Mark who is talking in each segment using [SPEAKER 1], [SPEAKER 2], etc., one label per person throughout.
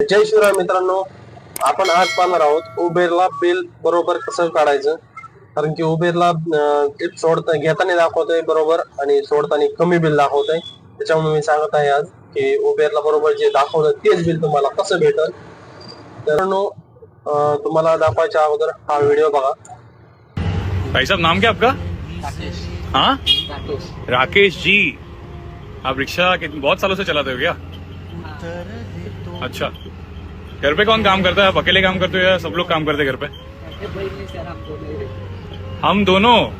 [SPEAKER 1] जय शिवराय मित्रांनो आपण आज पाहणार आहोत उबेरला बिल बरोबर कसं काढायचं? कारण की उबेरला सोडता घेताना दाखवतोय बरोबर आणि सोडताना कमी बिल दाखवतोय. त्याच्यामुळे मी सांगत आहे आज की उबेरला बरोबर जे दाखवलं तेच बिल तुम्हाला कसं भेटल? तर मित्रांनो, तुम्हाला दाखवायच्या अगोदर हा व्हिडिओ बघा.
[SPEAKER 2] भाई साहब नाम क्या आपका?
[SPEAKER 3] राकेश.
[SPEAKER 2] हाँ?
[SPEAKER 3] राकेश.
[SPEAKER 2] राकेश जी। आप रिक्शा बहुत सालों से चलाते हो क्या? अच्छा। घर पे कौन काम करता है? आप अकेले काम करते हो या सब लोग काम करते घर पे?
[SPEAKER 3] हम दोनों
[SPEAKER 2] हम दोनों?
[SPEAKER 3] हैं।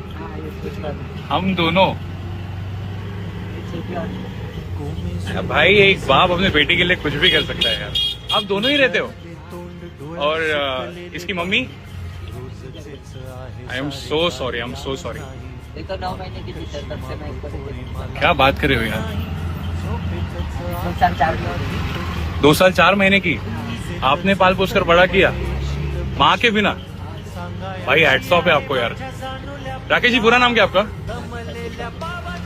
[SPEAKER 3] कर
[SPEAKER 2] हम दोनों?
[SPEAKER 3] वाली
[SPEAKER 2] भाई एक बाप अपने बेटी के लिए कुछ भी कर सकता है यार। आप दोनों ही रहते हो? और इसकी mummy? I am so sorry I am so sorry
[SPEAKER 3] तो
[SPEAKER 2] क्या बात कर रहे हो यार? दो साल चार महीने की। आपने पाल पोस कर बड़ा किया। माँ के बिना। भाई हेड्स ऑफ है आपको यार। राकेश जी पूरा नाम क्या आपका?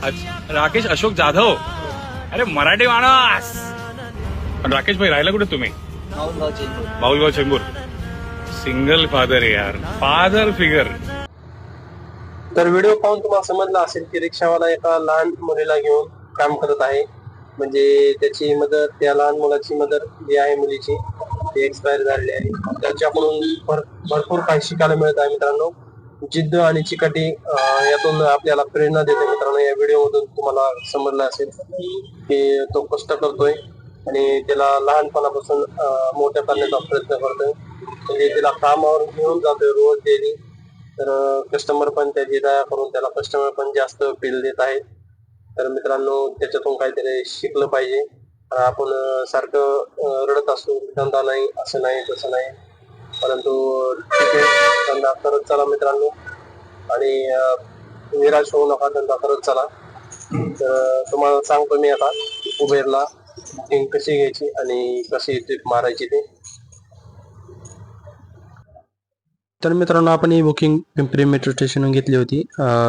[SPEAKER 2] अच्छा राकेश अशोक जाधव। अरे मराठी माणूस। राकेश भाई राहिला कुठे तुम्ही? बाहुलगाव चेंबूर. सिंगल फादर आहे यार. Father figure.
[SPEAKER 1] तर व्हिडिओ पाहून तुम्हाला समजलं असेल की रिक्षावाला एका लहान मुलीला घेऊन काम करत आहे. म्हणजे त्याची मदर त्या लहान मुलाची मदर जी आहे मुलीची ती एक्सपायर झालेली आहे. त्याच्याकडून भर- भरपूर काही शिकायला मिळत आहे मित्रांनो. जिद्द आणि चिकाटी यातून आपल्याला प्रेरणा देते मित्रांनो. या व्हिडिओ मधून तुम्हाला समजलं असेल की तो कष्ट करतोय आणि त्याला लहानपणापासून मोठ्या करण्याचा प्रयत्न करतोय. म्हणजे त्याला कामावर घेऊन जातोय रोज डेली तर कस्टमर पण त्याची दया करून त्याला कस्टमर पण जास्त बिल देत आहेत तर मित्रांनो त्याच्यातून काहीतरी शिकलं पाहिजे. आपण सारखं रडत असतो धंदा नाही असं नाही तसं नाही. परंतु ठीक आहे धंदा करत चला मित्रांनो. आणि निराश होऊ नका धंदा करत चला. तर तुम्हाला सांगतो मी आता उबेरला बुकिंग कशी घ्यायची आणि कशी ट्रिप मारायची ते. तर मित्रांनो आपण ही बुकिंग पिंपरी मेट्रो स्टेशनहून घेतली होती.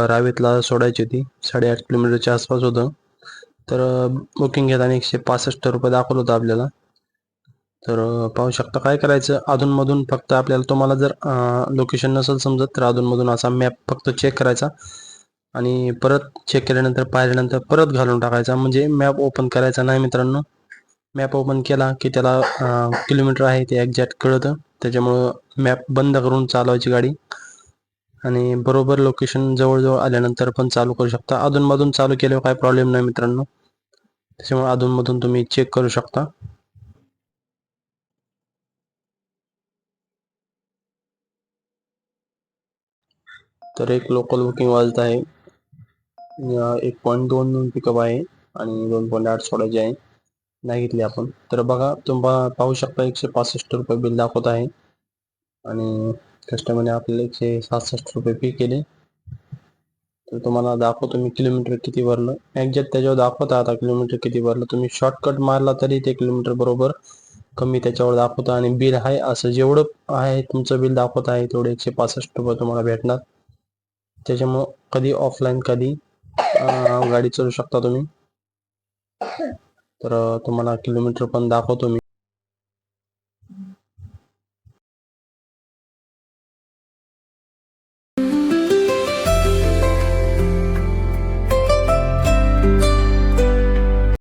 [SPEAKER 1] रावेतला सोडायची होती. साडेआठ किलोमीटरच्या आसपास होतं. तर बुकिंग घेताना एकशे पासष्ट रुपये दाखवलं होतं आपल्याला. तर पाहू शकता काय करायचं. अधूनमधून फक्त आपल्याला तुम्हाला जर लोकेशन नसेल समजत तर अधूनमधून असा मॅप फक्त चेक करायचा. आणि परत चेक केल्यानंतर पाहिल्यानंतर परत घालून टाकायचा. म्हणजे मॅप ओपन करायचा नाही मित्रांनो. मॅप ओपन केला की त्याला किलोमीटर आहे ते एक्झॅक्ट कळतं. त्याच्यामुळं मॅप बंद करून चालवायची गाडी. आणि बरोबर लोकेशन जवळजवळ आल्यानंतर पण चालू करू शकता. अधूनमधून चालू केल्यावर काय प्रॉब्लेम नाही मित्रांनो. त्याच्यामुळे अधूनमधून तुम्ही चेक करू शकता. तर एक लोकल बुकिंग वाजत आहे. एक पॉईंट दोन पिकअप आहे. आणि दोन पॉईंट आठ सोडायचे आहे. नाही घेतली आपण. तर बघा तुम्हाला पाहू शकता एकशे पासष्ट रुपये बिल दाखवत आहे. आणि कस्टमरने आपल्याला एकशे सहासष्ट रुपये पे केले. तर तुम्हाला दाखवतो मी किलोमीटर किती भरलं एक्झॅक्ट त्याच्यावर दाखवता आता किलोमीटर किती भरलं तुम्ही शॉर्टकट मारला तरी ते किलोमीटर बरोबर कमी त्याच्यावर दाखवता. आणि बिल आहे असं जेवढं आहे तुमचं बिल दाखवत आहे तेवढे एकशे पासष्ट रुपये तुम्हाला भेटणार. त्याच्यामुळं कधी ऑफलाईन कधी गाडी चालू शकता तुम्ही. तर तुम्हाला किलोमीटर पण दाखवतो मी.